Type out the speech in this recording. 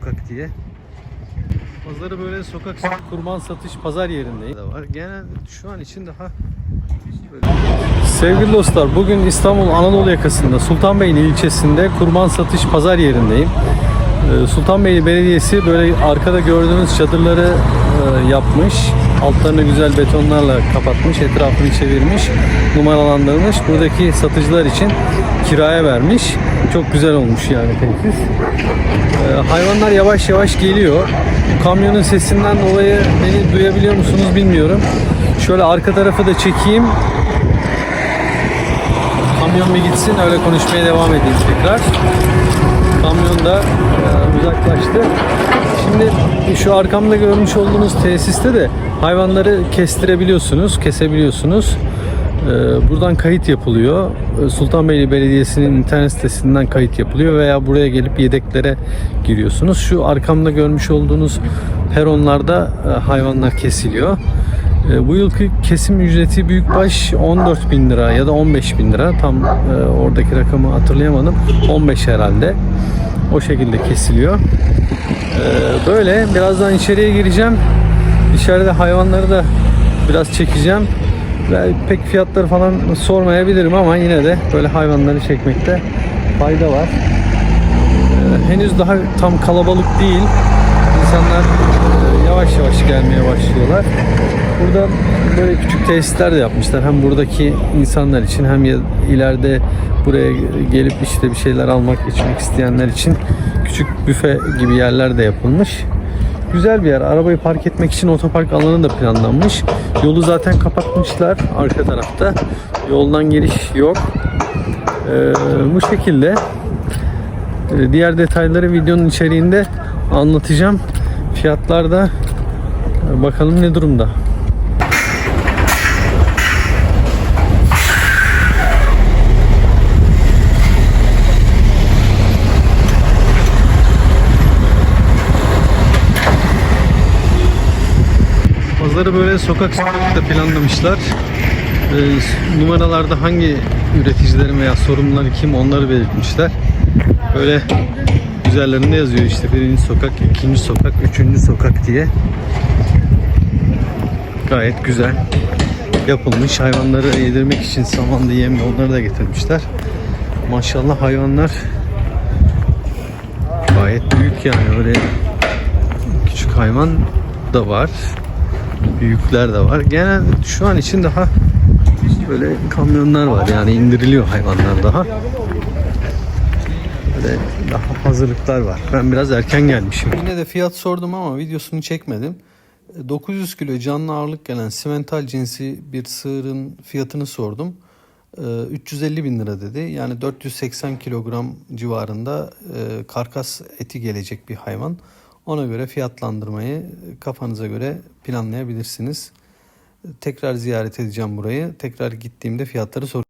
sokak diye. Pazarı böyle sokak kurban satış pazar yerindeyim. De var. Genel şu an için daha. Sevgili dostlar bugün İstanbul Anadolu yakasında Sultanbeyli ilçesinde kurban satış pazar yerindeyim. Ee, Sultanbeyli Belediyesi böyle arkada gördüğünüz çadırları e, yapmış. Altlarını güzel betonlarla kapatmış, etrafını çevirmiş, numaralandırmış. Buradaki satıcılar için kiraya vermiş. Çok güzel olmuş yani tesis. Ee, hayvanlar yavaş yavaş geliyor. Kamyonun sesinden dolayı beni duyabiliyor musunuz bilmiyorum. Şöyle arka tarafı da çekeyim. Kamyon bir gitsin öyle konuşmaya devam edeyim tekrar. Kamyon da uzaklaştı. Şimdi şu arkamda görmüş olduğunuz tesiste de hayvanları kestirebiliyorsunuz, kesebiliyorsunuz. E, Buradan kayıt yapılıyor. E, Sultanbeyli Belediyesi'nin internet sitesinden kayıt yapılıyor veya buraya gelip yedeklere giriyorsunuz. Şu arkamda görmüş olduğunuz peronlarda e, hayvanlar kesiliyor. E, Bu yılki kesim ücreti büyükbaş 14 bin lira ya da 15 bin lira. Tam e, oradaki rakamı hatırlayamadım. 15 herhalde. O şekilde kesiliyor. E, Böyle birazdan içeriye gireceğim. İçeride hayvanları da biraz çekeceğim. Pek fiyatları falan sormayabilirim ama yine de böyle hayvanları çekmekte fayda var. E, Henüz daha tam kalabalık değil. İnsanlar e, yavaş yavaş gelmeye başlıyorlar. Burada böyle küçük tesisler de yapmışlar. Hem buradaki insanlar için hem ileride buraya gelip işte bir şeyler almak, içmek isteyenler için küçük büfe gibi yerler de yapılmış. Güzel bir yer. Arabayı park etmek için otopark alanı da planlanmış. Yolu zaten kapatmışlar arka tarafta. Yoldan giriş yok. Ee, bu şekilde. Ee, Diğer detayları videonun içeriğinde anlatacağım. Fiyatlar da bakalım ne durumda. Pazarı böyle sokak sokakta planlamışlar. Ee, numaralarda hangi üreticilerin veya sorumluları kim onları belirtmişler. Böyle üzerlerinde yazıyor işte birinci sokak, ikinci sokak, üçüncü sokak diye. Gayet güzel yapılmış. Hayvanları yedirmek için samanlı yem onları da getirmişler. Maşallah hayvanlar gayet büyük yani öyle küçük hayvan da var. Büyükler de var. Genel şu an için daha böyle kamyonlar var yani indiriliyor hayvanlar daha. Böyle daha hazırlıklar var. Ben biraz erken gelmişim. Yine de fiyat sordum ama videosunu çekmedim. 900 kilo canlı ağırlık gelen simental cinsi bir sığırın fiyatını sordum. Ee, 350 bin lira dedi. Yani 480 kilogram civarında e, karkas eti gelecek bir hayvan. Ona göre fiyatlandırmayı kafanıza göre planlayabilirsiniz. Tekrar ziyaret edeceğim burayı. Tekrar gittiğimde fiyatları sor.